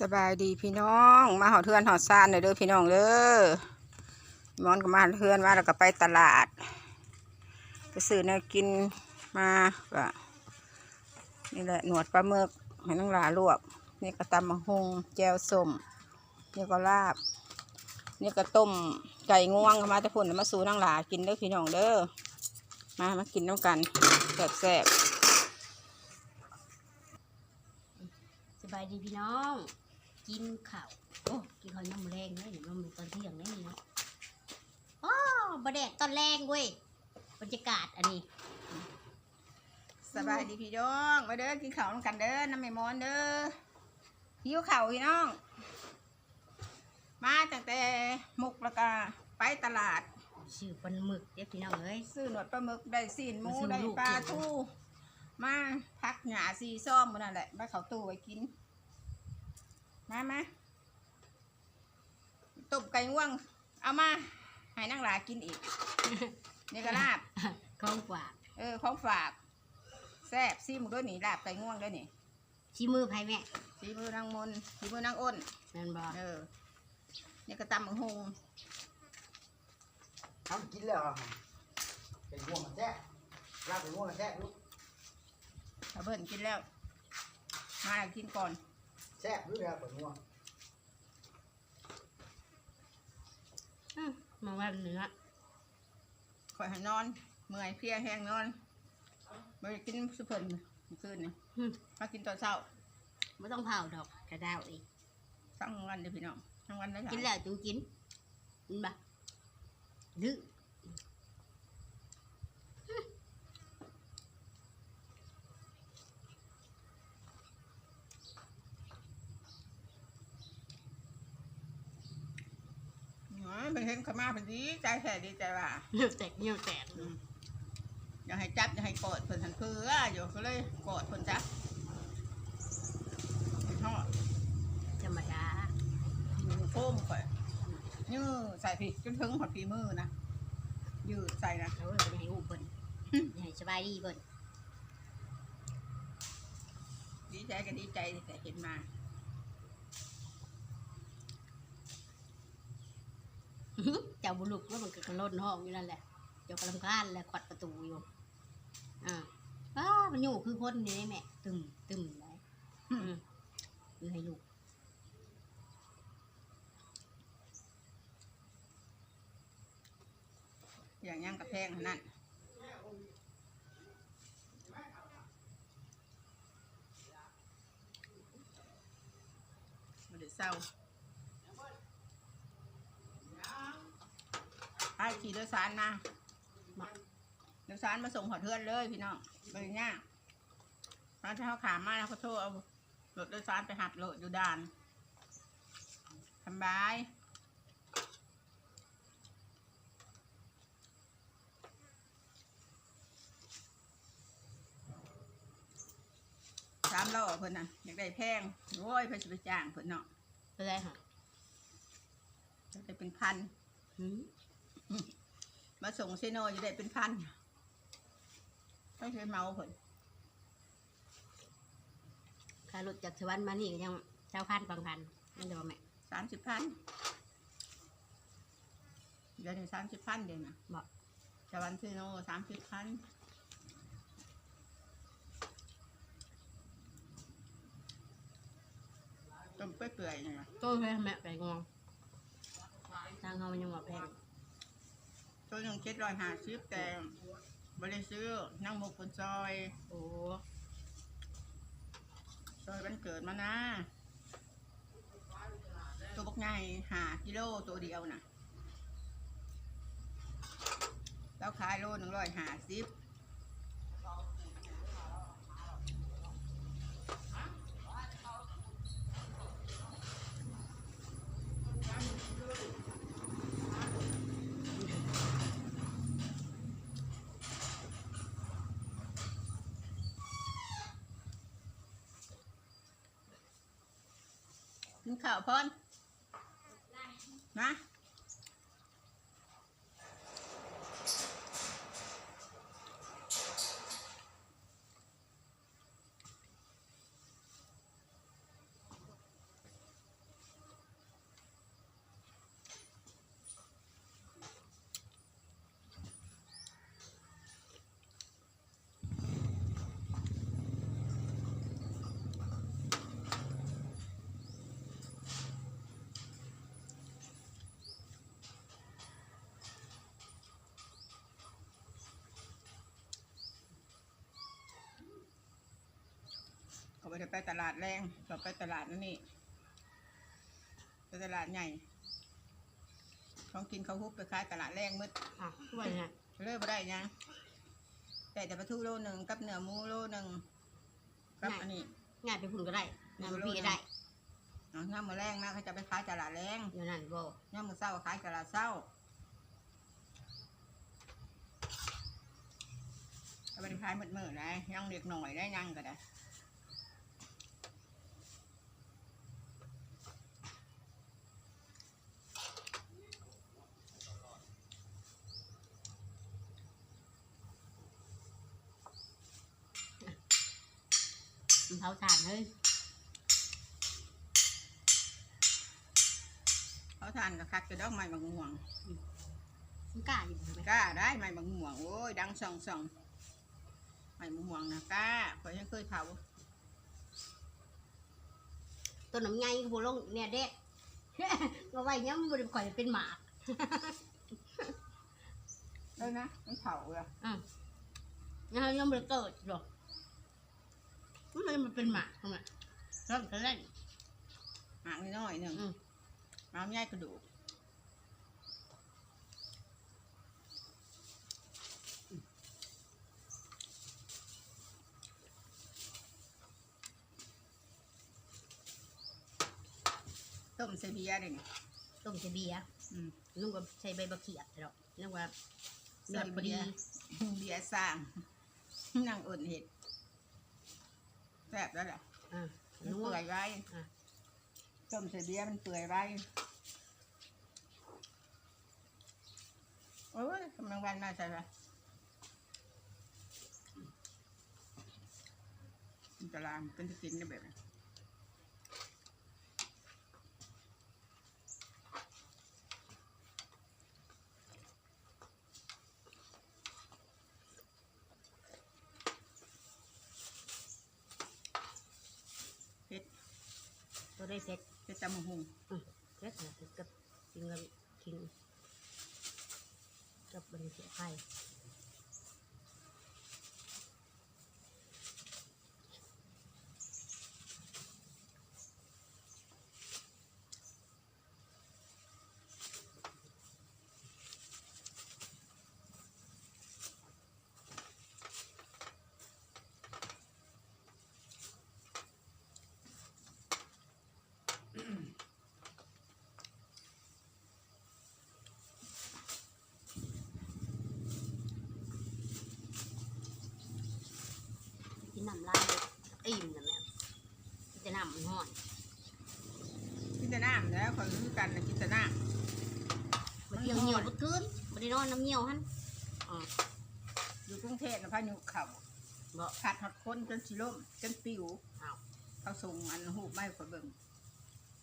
สบายดีพี่น้อง มาหอเทือนหอซานเลยด้อพี่น้องเด้อมอนก็มาหอเทือนมาแล้วก็ไปตลาดไปซื้อแนวกินมาก็นี่แหละหนวดปลาหมึกให้น้องหลาลวกนี่ก็ตำมะฮงแจวส้มนี่ก็ลาบนี่ก็ต้มไก่ง่วงมาแต่พุ่นมาสู่น้องหลากินเด้อพี่น้องเด้อมามากินน้ำกันแซ่บสายดีพี่น้อง กินข้าวโอ้กินข้าวน้ำแรงเลยเดี๋ยวมันตอนเที่ยงได้นี่เนาะโอ้บะแดดตอนแรงเว้ยบรรยากาศอันนี้ๆสบายดีพี่น้องมาเด้อกินข้าวน้ำกันเด้อน้ำไม่มอนเด้อหิวข้าวพี่น้อง มาตั้งแต่มุกแล้วก็ไปตลาดชื่อปลาหมึกเด็กพี่น้องเอ้ยซื้อหนวดปลาหมึกได้ซีนหมูมาซื้อได้ลูกปลากินทูมาพักหยาซีซ่อมมันนั่นแหละมาเขาตู้ไว้กิน มามาต้มไก่ง่วง เอามาให้นางหลากินอีกนี่ก็ลาบ ของฝากเออของฝากแซ่บซีมด้วยนี่ลาบไก่ง่วงด้วยนี่ชี้มือไพ่แม่ซีมือนางมนซีมือนางอ้นนั่นบอกเออนี่ก็ตำมังหงทำกินแล้วเหรอเป็นห่วงมันแท้ลาบเป็นห่วงมันแท้ลูกถ้าเบิ่นกินแล้ว มาแล้วกินก่อน แซ่บรู้แล้วเป็นห่วงอื้อมาว่าเนื้อคอยให้นอน เมื่อยเพลียแห้งนอนไปกินสุเพิ่นเมื่อคืนนี่อื้อมากินตอนเช้าไม่ต้องเผาดอกกระดาวอีกทั้งวันเด้อพี่น้องทั้งวันเลยกินแล้วจึงกินกินบะดื้อ อ๋อ เป็นเห็นเขามาเป็นดีใจแท้ดีใจว่าเหี่ยวแตกเหี่ยวแตกอยากให้จับอยากให้กอดเพิ่นทันคืออยู่ก็เลยกอดเพิ่นจับทอดธรรมดามือโค้มข่อยยื้อใส่ผิดจนถึงหอดฝีมือนะยืดใส่นะเขาเลยไปให้อูเพิ่นให้สบายดีเพิ่นดีใจก็ดีใจแต่เห็นมา เจ้าบุลุกแล้วมันก็กระโดดห้องอยู่นั่นแหละ เจ้ากำลังคานและขวัดประตูอยู่ อ่าว้ามันอยู่คือคนนี่แม่ตึมตึมเลยอืมคือให้ลูกอย่างย่างกระแพงเท่านั้นมาเดี๋ยวเศร้าไอ้ ขี่โดยสารนะโดยสารมาส่งหอดเทือนเลยพี่น้องไปง่ายร้านที่เขาขามมาแล้วเขาโทรเอารถโดยสารไปหับรถอยู่ด่านสบายสามล้อเพิ่นน่ะอยากได้แพงโอ้ยเพิ่นสิไปจ้างเพิ่นเนาะเป็นไรค่ะอยากได้เป็นพันหื มมาส่งเซโนอยู่ได้เป็นพันต้องใช้เมาเพิ่นค่ารถจากสวรรค์มานี่ก็ยังเจ้าพันบางพันนั่นเดี๋ยวแม่สามสิบพันเดือนหนึ่งสามสิบพันเดือนน่ะบอกจะวันเซโนสามสิบพันต้มเปื่อยๆนี่ล่ะก็แม่แม่ไปงวงทางเขามันยังว่าแพง ตัวหนึ่งเจ็ดร้อยห้าสิบแต่บริซื้อนั่งหมกคนซอย โอ้ซอยมันเกิดมานะ ตัวบักไงหากิโลตัวเดียวนะแล้วขายโลหนึ่งร้อยห้าสิบ กินข้าวพอนนะ ไปไปตลาดแรงเขาไปตลาดนั่นนี่ไปตลาดใหญ่ของกินเขาฮุบไปขายตลาดแรงมืดอะทุกวันเนี่ยเลิกไม่ได้ยังแต่แต่ปลาทูโลหนึ่งกับเนื้อหมูโลหนึ่งกับอันนี้งานไปพุ่นก็ได้งานไปพี่ก็ได้เอาน้ำมือแรงนะเขาจะไปขายตลาดแรงอยู่นั่นบ่น้ำมือเศร้าขายตลาดเศร้าก็ไปขายหมดมือได้ยังเด็กหน่อยได้ยังก็ได้ เผาถ่านเฮ้ยเขาทานกับคักจะดอกไม้บางม่วงมันกล้าอยู่ไหมกล้าได้ไม้บางม่วงโอ้ยดังส่องส่องไม้บางม่วงนะกล้าข่อยยังเคยเผาต้นน้ำไงก็บ่ลงเนี่ยเด็ดก็ไว้ยังบ่ได้ข่อยเป็นหมากเลยนะมันเผาเลยอืมยังยังบ่ได้เกิดหรอก มันเลยมันเป็นหมากทำไมร่อนก็เล่นหางน้อยๆหนึ่งอืมน้ำใหญ่กระดูกต้มใส่เบียร์เลยนี่ต้มใส่เบียร์อืมนุ่งก็ใส่ใบบักเขียบหรอกนึกว่าใส่เบียร์พอเบีดียร์เบียร์สร้างนั่งอุ่นเห็ด แซ่บแล้วแหละอ่ามันนุ่งเปื่อยไว้อะต้มใส่เบียร์มันเปื่อยไว้โอ้ยกำลังวันมาใส่ละมันจะลามเป็นจะกินได้แบบนี้เผ็ด ตัว ได้เสร็จจะจำมะฮุงเสร็จนะเผ็ดกับกินกับกินกับบริเสียไข่ นน้ำลายเลยอิ่มนะแม่จะน้ำมันห่อนกินแต่น้ำแล้วขอรู้กันนะกินแต่น้มาเที่ยวเหี่ยวเมื่อคืนมาได้นอนน้ำเหี่ยวหันอ๋อำอยู่กรุงเทพนะพายุเข่าบ่ขาดหอดคนจนสิล่มจนปิวอ้าวเขาส่งอันหูปไม่ขอยเบิ่ง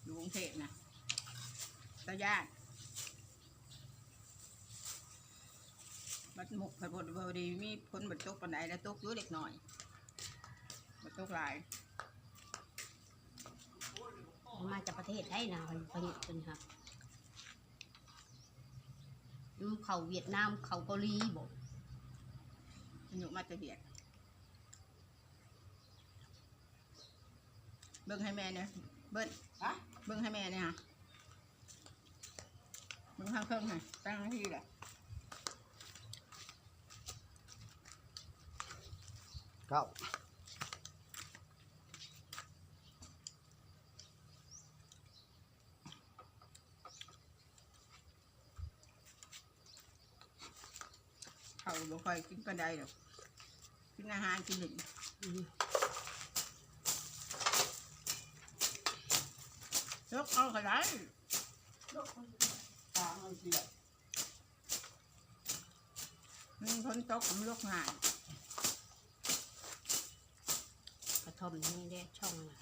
อยู่กรุงเทพนะตาญาติบัดหมกผัดบดบดีมีพ้นบัดตกปันไดแล้วตกอยู่เล็กหน่อย บัดตกหลายมันมาจากประเทศไทยนะมันพายุเป็นค่ะอืมเขาเวียดนามเขาเกาหลีบ่พายุมาแตะเบียดเบิ่งให้แม่เนี่ยเบิ้ลฮะเบิ่งให้แม่เนี่ยฮะเบิ่งข้างเครื่องให้ตั้งหน้าที่แหละเก้า เขาบ่ค่อยกินปันไดหรอกกินอาหารกินหนึ่งยกเอาก็ได้ตามมันเสียมันพ้นตกมันลกง่ายกระทมนี่ได้ช่องน่ะ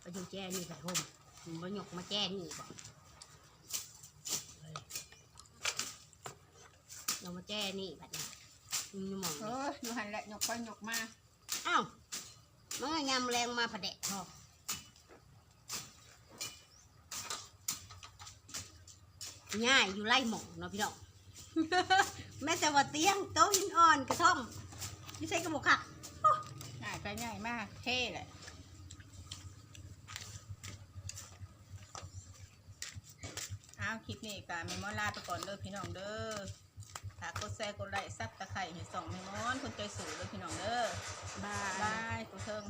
ไปดูแจ้นี่ใส่ห่มมันหยกมาแจ้นี่บ่เฮ้ยเรามา แจ้นี่แบบนี้มันอยู่หมองเอนี่ออยู่หันแหละยกไปยกมาอ้าวมันก็ยำแรงมาผดะพอง่ายอยู่ไล่หมองเนาะพี่น้อง แม้แต่ว่าเตียงโต๊ะหินอ่อนกระท่อมไม่ใช่กระบอกขักโอ้ง่ายไปง่ายมากเท่แหละเอาคลิปนี้กะเมมอนลาไปก่อนเด้อพี่น้องเด้อ ฝากกดแชร์กดไลค์ซับตะไคร้ให้ส่องเมมอนคนใจสูงเด้อพี่น้องเด้อบายบายกูเทิง